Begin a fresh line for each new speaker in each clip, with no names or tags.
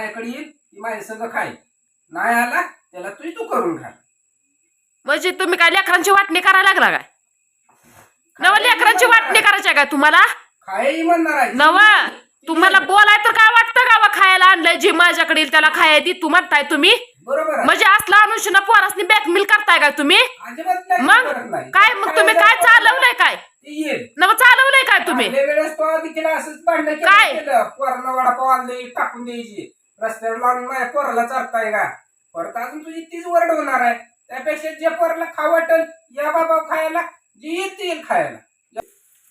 माझ्याकडे येईल ती माझ्या संग खाईल नाही आला त्याला तुझी तू करून खा.
म्हणजे तुम्ही काय लेकरांची वाटणी करायला लागला काय? नवा लेकरांची वाटणी करायची आहे काय तुम्हाला?
खाई म्हणणार आहे.
नवा तुम्हाला बोलाय तर काय वाटतं का बा खायला आणलंय? जी माझ्याकडे येईल त्याला खायला दी तू म्हणताय तुम्ही?
बरोबर आहे.
म्हणजे असला अनुषण पोरासनी बॅकमिल करताय काय तुम्ही?
अजिबात नाही
मग
करत नाही.
काय मग तुम्ही काय चालवलंय काय?
ती येईल
नव चालवलंय काय तुम्ही?
आपल्या वेळेस तो असंच भांडण केलं
काय?
केलं. पोरांना वडापाव आणले टाकून द्यायची. रस्त्यावर लावून माझ्या पोराला चारताय का? परत अजून तुझी तीच वरड होणार आहे. त्यापेक्षा जे पोराला खाऊ वाटेल या बाबा खायला जे येतील खायला.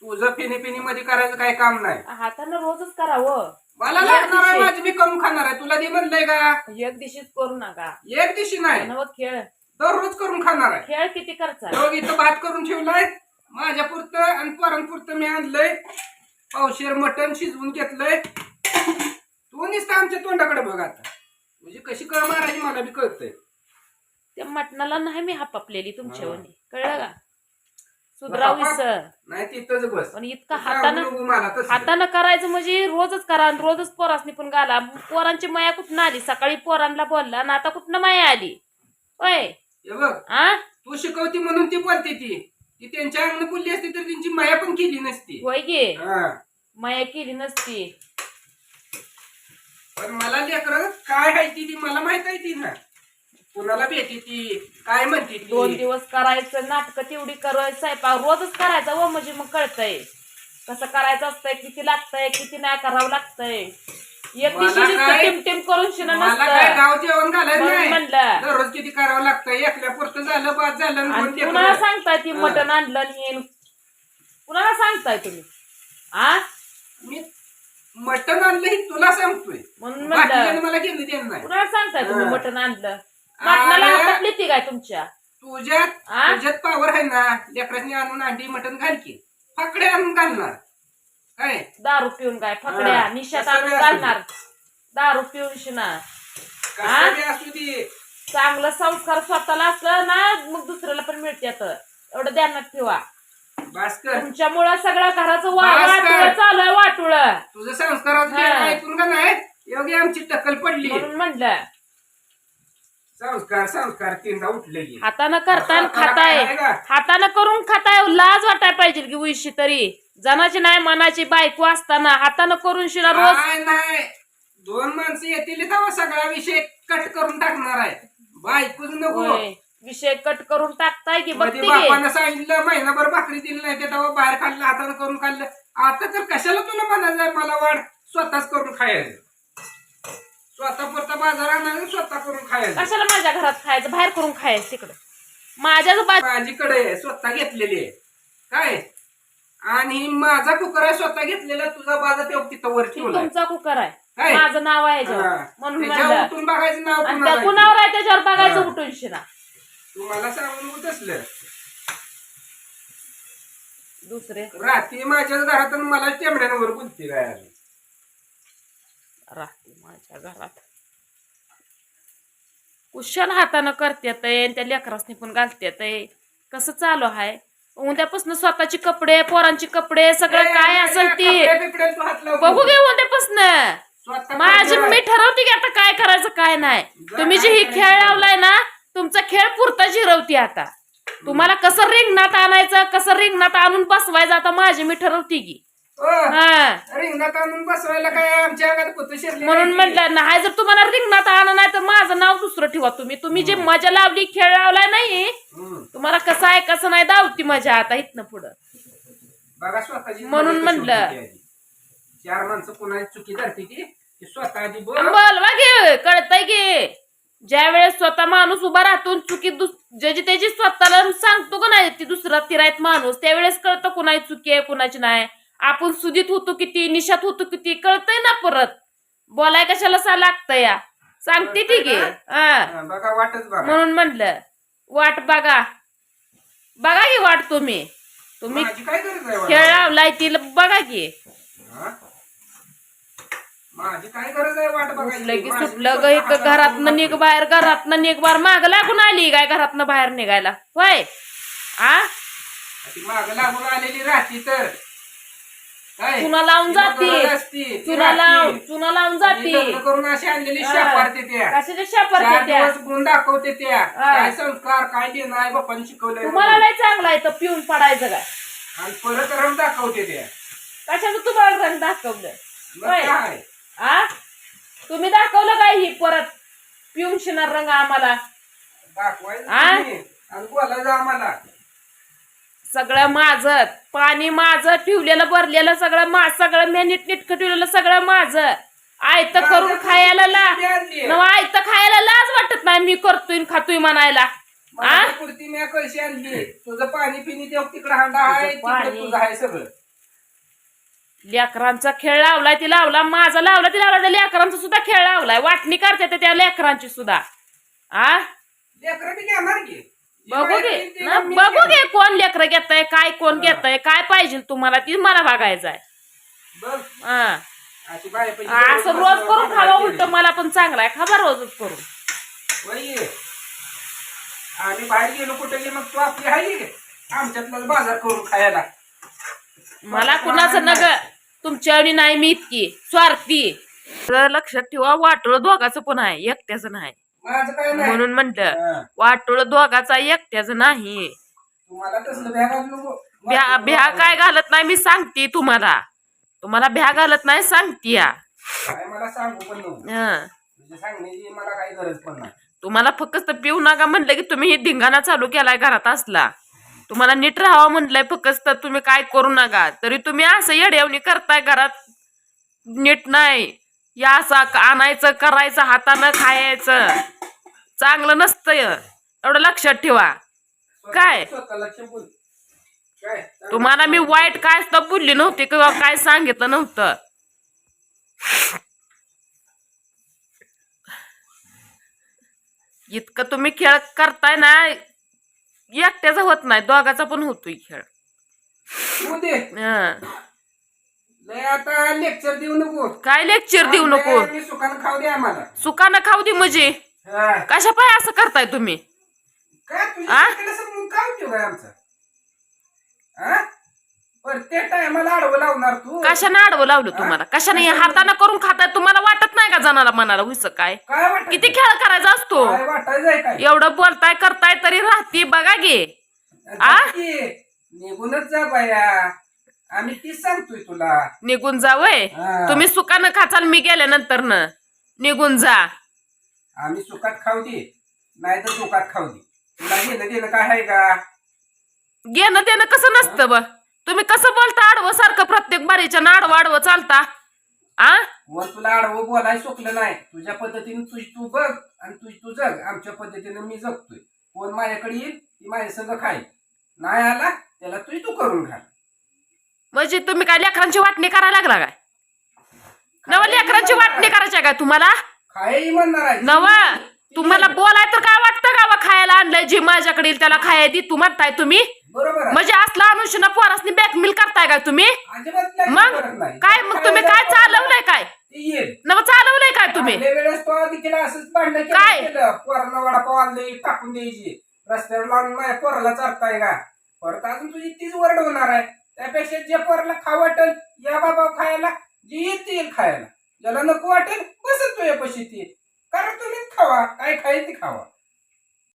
तुझं फिनी फिनी मध्ये करायचं काय काम नाही.
हातानं रोजच करावं.
मला लागणार आहे माझी मी कमी खाणार आहे. तुला दे म्हणलंय का?
एक दिवशीच करू नका.
एक दिवशी नाही.
खेळ.
दररोज करून खाणार आहे.
खेळ किती करचा
इथं भात करून ठेवलाय. माझ्या पुरतं आणि पोरांपुरतं मी आणलंय. पावशेर मटण शिजवून घेतलंय. तू नुसतं आमच्या तोंडाकडे बघ आता. म्हणजे कशी कळ मारायची मला बी कळतंय.
त्या मटणाला नाही मी हापापलेली तुमच्यावनी कळलं का? सुधरावीस
नाही तिथंच बस.
पण इतकं
सांगू
हातानं
नको मला तसलं.
हातानं करायचं म्हणजे रोजच करा आणि रोजच पोरासनी पण घाला. पोरांची माया कुठनं आली? सकाळी पोरांना बोलला आणि आता कुठनं माया आली? होय
हे बघ
आ?
तू शिकवती म्हणून ती बोलते ती. ती त्यांच्या अंगण बोलली असती तर त्यांची माया पण केली नसती.
होय गे
हा.
माया केली नसती.
पण मला लेकर काय आहे ती मला माहीत आहे ती ना. कुणाला भेटी ती काय म्हणते
दोन दिवस करायचं नाटक तेवढी करायचं स्वयंपाक रोजच करायचं व म्हणजे मग कळतंय. कसं करायचं असतंय किती लागतंय किती नाही करावं लागतंय. एक
मला
दिवशी
काय-
करून
मला काय
नसतं
गाव जेवण घालायचं
म्हणून
नाही.
म्हणलं.
दररोज किती करावं लागतं एकल्या पुरतं झालं बाद झालं आणि लेकरं.
कुणाला सांगताय ती
हा.
मटण आणलं आणि हे कुणाला सांगताय तुम्ही? आ?
मी मटण आणलं हे तुला सांगतोय.
म्हणून
बाकीच्याने
म्हणलं
मला घेणं देणं नाही.
कुणाला सांगताय तुम्ही
हा.
मटण आणलं? मटणाला
अरे.
काय तुमच्या?
तुझ्यात
आ?
तुझ्यात पावर आहे ना. लेकरांनी आणून अंडी मटण घाल की. फाकडे आणून घालणार. काय
दारू पिऊन काय? फकड्या
हा.
निशात
कसं
आणून
बी असू
घालणार? दारू पिऊन शिना?
कसं बी असू दे?
चांगलं संस्कार स्वतःला असलं ना मग दुसऱ्याला पण मिळत्यात एवढं ध्यानात ठेवा.
भास्कर.
तुमच्यामुळं सगळं घराचं
बास कर.
वाटुळ चालू आहे वाटुळ.
तुझं संस्काराचं
हा.
लेकरं ऐकून का नाही एवढी आमची टक्कल पडली.
म्हणून म्हणलं.
संस्कार संस्कार तीनदा उठले की
हातानं करताय
हाताला
खाताय? हातानं करून खाताय लाज वाटाय पाहिजे की उशी तरी. जनाची नाही मनाची बायको असताना हातानं करून शिना रोज
काय नाही. दोन माणसं येतील तेव्हा सगळा विषय कट करून टाकणार आहे. बायकोच नको.
होय. विषय कट करून टाकताय की
मध्ये
बघते की?
बापानं सांगितलं महिनाभर भाकरी दिली नाही ते तेव्हा बाहेर खाल्लं हातानं करून खाल्लं. आता तर कशाला तुला म्हणायचं मला वाढ. स्वतःच करून खायचं. स्वतः पुरता बाजार आणायचं स्वतः करून खायचं.
कशाला माझ्या घरात खायचं? बाहेर करून खायचं तिकडं. माझ्याच
माझीकडे आहे, स्वतः घेतलेली आहे. काय? आणि माझा कुकर आहे स्वतः घेतलेला तुझा बाजा ते तिथं वर ठेवलाय.
तुमचा कुकर आहे.
काय?
माझं नाव आहे याच्यावर. म्हणून
त्याच्यावर
म्हणलं.
उठून बघायचं नाव
आणि त्या
आहे.
कुणावर आहे त्याच्यावर बघायचं
हा.
उठून शिना
तू मला सांगून होत असलं
दुसरे.
रात्री माझ्याच घरात आणि मला टेमड्यांवर बोलते काय आली.
राहते माझ्या घरात. कुशल हातानं करत्यात त्या लेकरासनी पण घालत्यात कसं चालू आहे उद्यापासून स्वतःची कपडे पोरांची कपडे सगळं काय असेल ती?
कपड्या बिपड्यात तू हात लावू
बघू. घे उद्यापासून.
स्वतः
माझी मी ठरवते की आता काय करायचं काय नाही. तुम्ही जे ही खेळ. लावलाय ना तुमचा खेळ पुरता जिरवते आता तुम्हाला कसं रिंगणात आणायचं कसं रिंगणात आणून बसवायचं आता माझी मी ठरवते की
ओ,
हा
रिंगणात आणून बसवायला काय आमच्या अंगात शिरली
म्हणून
नाही.
म्हटलं नाही जर तुम्हाला रिंगणात आणलं नाही तर माझं नाव दुसरं ठेवा तुम्ही तुम्ही जे मजा लावली खेळ लावलाय नाही. तुम्हाला कसं आहे कसं नाही दावती मजा आता इथनं पुढं
बघा स्वतःची
म्हणून
चुकी
म्हणलं.
होती आधी. चार माणसं कोणाची चुकी धरते ती ती स्वतः आधी बोल
बोलवा घे कळतंय की ज्या वेळेस स्वतः माणूस उभा राहतो चुकी ज्याची त्याची स्वतःला सांगतो का नाही ती दुसरा तिरायत माणूस. त्यावेळेस कळतं कुणाची चुकी आहे कुणाची नाही. आपण सुदीत होतो किती निशात होतो किती कळतंय ना परत. बोलाय कशाला सा लागतं या? सांगते ती की हा.
हा, बघा वाटच बघा.
म्हणून म्हणलं वाट बघा. बघा की वाट तुम्ही. तुम्ही
आहे
खेळ? लावलाय तिला बघा की?
माझी काय गरज आहे वाट बघायची?
की
माझी
सुटलं ग
स्वतः
एक
हाताने
घरातनं
करून
निघ. बाहेर घरातनं निघ बाहेर. माग लागून आली काय घरातनं बाहेर निघायला? होय? आ?
ती माग लागून आलेली राहती तर. काय?
चुना लावून
ती
जाते.
असती, ती
चुना लावून
राहती.
चुना लावून
लग्न
जाते.
करून अशी आणलेली. शापारते त्या.
कशाच्या शापर
चार
त्या?
दिवस गुण दाखवते त्या.
हा.
काय संस्कार काय देणं आई बापाने शिकवलंय
तुम्हाला
म्हणून.
नाही चांगला आहे तर पिऊन पडायचं काय?
आणि परत रंग दाखवते त्या.
कशाचं तुम्हाला रंग दाखवलं
मग
होय.
काय?
आ? तुम्ही दाखवलं काय ही परत? पिऊन शिणार रंग आम्हाला.
बोलायचं
सगळं माझं. पाणी माझं ठेवलेलं भरलेलं सगळं मा सगळं मी नीटनीटकं ठेवलेलं सगळं माझं. आयत करून खायला ला? नव आयत खायला लाज वाटत नाही मी करतोय आणि खातोय म्हणायला. आ?
माझ्या पुरती मी कशी आणली? तुझं पाणी पिणी देव तिकडे हांडा आहे
तुझं पाणी.
तिकडे तुझं आहे सगळं.
लेकरांचा खेळ लावलाय ती लावला माझा लावला ती लावला त्या लेकरांचा सुद्धा खेळ लावलाय. वाटणी करते त्या लेकरांची सुद्धा. आ? बघू घे.
आहे
ना, बघू. घे कोण लेकर घेताय काय कोण घेताय काय पाहिजे तुम्हाला ती मला बघायचंय. हा. असं रोज करून खावा. उलट मला पण चांगला आहे. खावा रोजच करून.
आम्ही बाहेर गेलो कुठे मग तू आपली आहे. की? आमच्यातला बाजार करून खायला.
मला कुणाचं नग तुमच्या आणि नाही मी इतकी. स्वार्थी. तर लक्षात ठेवा वाटोळ दोघाचं पण आहे एकट्याचं नाही. म्हणून म्हंटल
हा.
वाटोळ दोघाचा एकट्याचं नाही.
भ्या
काय घालत नाही मी सांगते तुम्हाला. तुम्हाला भ्या घालत नाही सांगते या तुम्हाला फक्त पिऊ नका म्हणलं की तुम्ही हे धिंगाणा चालू केलाय घरात असला. तुम्हाला नीट राहावं म्हणलंय फक्त तुम्ही काय करू नका. तरी तुम्ही असं येड्यावणी करताय घरात. नीट नाही. या असं आणायचं करायचं हातानं खायचं. चांगलं नसतं एवढं लक्षात ठेवा. काय? तुम्हाला मी वाईट काय सुद्धा बोलली नव्हती किंवा काय सांगितलं नव्हतं. इतकं तुम्ही खेळ करताय ना एकट्याचा होत नाही दोघाचा पण होतोय खेळ. हं.
लय आता लेक्चर देऊ नको.
काय लेक्चर देऊ नको?
आम्ही सुखानं खाऊ दे आम्हाला.
सुकानं खाऊ दे म्हणजे.
हा.
कशा पाय असं करताय तुम्ही?
काय
आ?
तुझ्या समजून काय आमचा? हा प्रत्येक टायमाला आडवं लावणार तू.
कशानं आडवं लावलं तुम्हाला? कशाने हातानं करून खाताय? तुम्हाला वाटत नाही का जनाला मनाला हुस काय? किती खेळ करायचा असतो?
काय वाटायचंय काय?
एवढं बोलताय करताय तरी राहती बघा गे. आ?
जा की. निघूनच जा बाया. आम्ही तीच सांगतोय तुला.
निघून जा वय.
हा.
तुम्ही सुकानं खाचाल मी गेल्यानंतर न निघून जा.
आम्ही सुखात खाऊ दे. नाही तर दुखात खाऊ दे. तुला घेणं देणं काय आहे का?
घेणं देणं कसं नसतं ब तुम्ही कसं बोलता आडवं? सारखं प्रत्येक बारीच्या आडवं आडवं चालता. आ?
वर तुला आडवं बोलाय सोकलं नाही. तुझ्या पद्धतीने तुझ तू बघ आणि तुझ तू जग. आमच्या पद्धतीने मी जगतोय. कोण माझ्याकडे येईल ती माझ्या संग खाईल. नाही आला त्याला तुझ तू करून खा.
म्हणजे तुम्ही काय लेकरांची वाटणी करायला लागला काय? नवा लेकरांची वाटणी करायची आहे काय तुम्हाला?
खायही म्हणणार आहे.
नवा? तुम्हाला बोलाय तर काय वाटतं का बा खायला आणलंय जी माझ्याकडे येईल त्याला खायला दी तू म्हणताय तुम्ही.
बरोबर
म्हणजे असला अनुषण पोरासनी बॅकमिल करताय काय तुम्ही? मग. काय मग तुम्ही काय चालवलंय काय? नव चालवलंय काय तुम्ही?
वेळेस तो देखील असंच भांडण
काय?
पोरांना वडापाव आणले टाकून द्यायची. रस्त्यावर लावून माझ्या पोराला चारताय का? परत अजून तुझी तीच वरड होणार आहे. त्यापेक्षा जे पोराला खाऊ वाटेल या बाबा खायला जे येतील खायला. ज्याला नको वाटेल बसत तुझ्या पशी ती. कारण तुम्ही खावा. काय खाईल ती खावा.